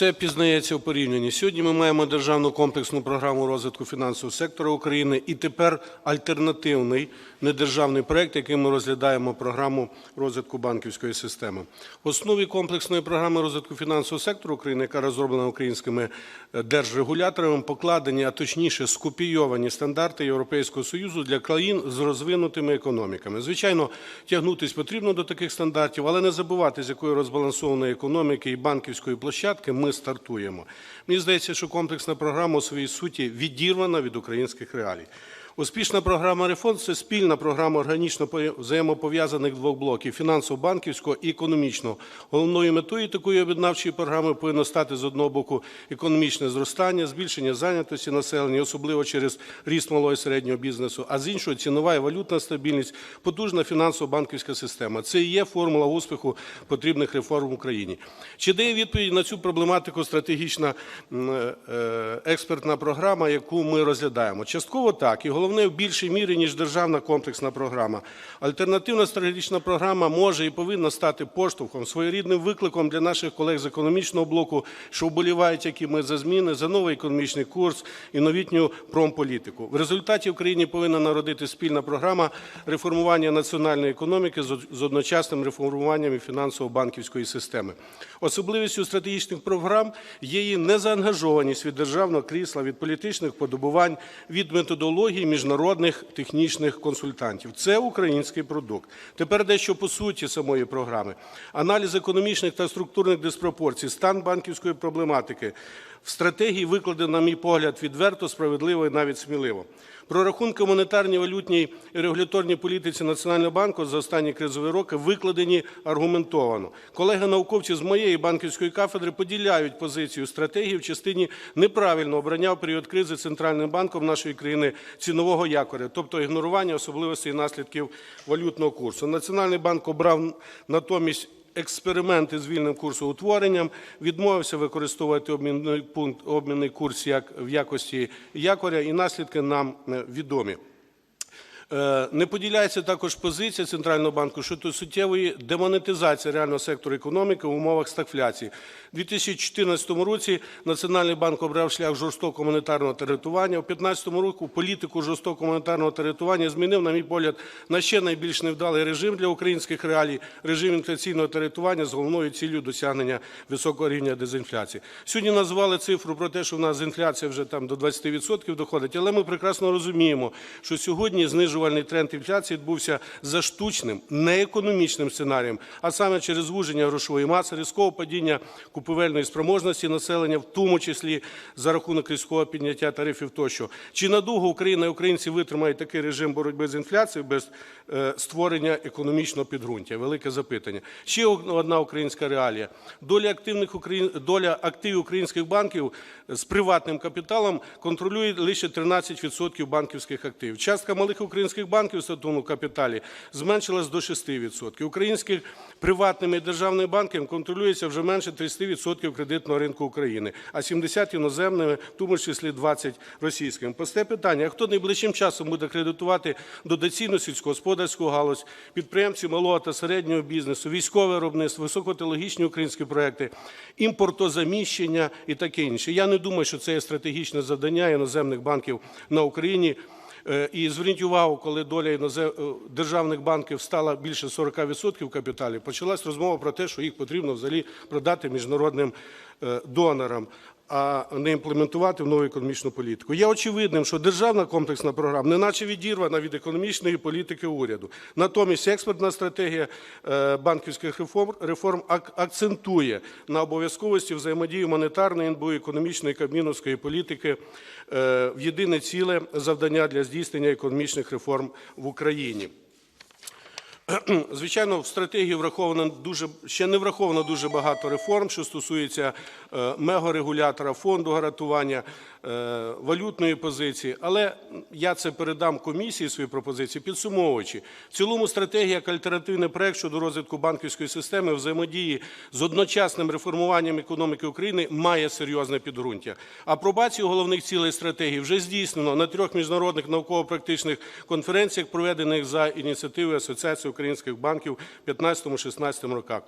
Все пізнається у порівнянні. Сьогодні ми маємо державну комплексну програму розвитку фінансового сектора України і тепер альтернативний недержавний проект, який ми розглядаємо програму розвитку банківської системи. В основі комплексної програми розвитку фінансового сектору України, яка розроблена українськими е, держрегуляторами, покладені, а точніше скопійовані стандарти Європейського союзу для країн з розвинутими економіками. Звичайно, тягнутись потрібно до таких стандартів, але не забувати, з якої розбалансованої економіки і банківської площадки ми стартуємо. Мені здається, що комплексна програма у своїй суті відірвана від українських реалій. Успішна програма реформ це спільна програма органічно взаємопов'язаних двох блоків фінансово-банківського і економічного. Головною метою такої об'єднавчої програми повинно стати з одного боку економічне зростання, збільшення зайнятості населення, особливо через ріст малого і середнього бізнесу, а з іншого цінова і валютна стабільність, потужна фінансово-банківська система. Це і є формула успіху потрібних реформ в Україні. Чи дає відповідь на цю проблематику стратегічна е, експертна програма, яку ми розглядаємо? Частково так, і головне в більшій мірі, ніж державна комплексна програма. Альтернативна стратегічна програма може і повинна стати поштовхом, своєрідним викликом для наших колег з економічного блоку, що вболівають, як і ми, за зміни, за новий економічний курс і новітню промполітику. В результаті в Україні повинна народити спільна програма реформування національної економіки з одночасним реформуванням і фінансово-банківської системи. Особливістю стратегічних програм є її незаангажованість від державного крісла, від політичних подобувань, від методології міжнародних технічних консультантів. Це український продукт. Тепер дещо по суті самої програми. Аналіз економічних та структурних диспропорцій, стан банківської проблематики в стратегії викладено, на мій погляд, відверто, справедливо і навіть сміливо. Прорахунки монетарній, валютній і регуляторній політиці Національного банку за останні кризові роки викладені аргументовано. Колеги-науковці з моєї банківської кафедри поділяють позицію стратегії в частині неправильного обрання в період кризи Центральним банком нашої країни цінового якоря, тобто ігнорування особливостей наслідків валютного курсу. Національний банк обрав натомість експерименти з вільним курсоутворенням, відмовився використовувати обмінний пункт, обмінний курс як в якості якоря, і наслідки нам е, відомі. Е, Не поділяється також позиція Центрального банку щодо суттєвої демонетизації реального сектору економіки в умовах стагфляції. У 2014 році Національний банк обрав шлях жорстокого монетарного територування. У 2015 році політику жорстокого монетарного територування змінив, на мій погляд, на ще найбільш невдалий режим для українських реалій – режим інфляційного територування з головною ціллю досягнення високого рівня дезінфляції. Сьогодні назвали цифру про те, що в нас інфляція вже там до 20% доходить, але ми прекрасно розуміємо, що сьогодні знижувальний тренд інфляції відбувся за штучним, неекономічним сценарієм, а саме через звуження грошової маси, різкового падіння купівельної спроможності населення, в тому числі за рахунок різкого підняття тарифів тощо. Чи надовго Україна і українці витримають такий режим боротьби з інфляцією без е, створення економічного підґрунтя? Велике запитання. Ще одна українська реалія. Доля активних Україн... доля активів українських банків з приватним капіталом контролює лише 13% банківських активів. Частка малих українських банків в статутному капіталі зменшилась до 6%. Українських приватними і державними банками контролюється вже менше 30% кредитного ринку України, а 70 іноземними, в тому числі 20 російськими. Посте питання, хто найближчим часом буде кредитувати дотаційну сільськогосподарську галузь, підприємців малого та середнього бізнесу, військове виробництво, високотехнологічні українські проекти, імпортозаміщення і таке інше. Я не думаю, що це є стратегічне завдання іноземних банків на Україні. Е, І зверніть увагу, коли доля інозем- е, державних банків стала більше 40% в капіталі, почалась розмова про те, що їх потрібно взагалі продати міжнародним е, донорам, а не імплементувати в нову економічну політику. Є очевидним, що державна комплексна програма неначе відірвана від економічної політики уряду. Натомість експертна стратегія е, банківських реформ, реформ ак- акцентує на обов'язковості взаємодії монетарної, НБУ, економічної, кабміновської політики е, в єдине ціле завдання для здійснення економічних реформ в Україні. Звичайно, в стратегії враховано дуже ще не враховано дуже багато реформ, що стосується е, мегарегулятора, фонду гарантування, е, валютної позиції. Але я це передам комісії свої пропозиції, підсумовуючи. В цілому стратегія як альтернативний проект щодо розвитку банківської системи взаємодії з одночасним реформуванням економіки України має серйозне підґрунтя. Апробацію головних цілей стратегії вже здійснено на трьох міжнародних науково-практичних конференціях, проведених за ініціативою Асоціації українських банків в 15-16 роках.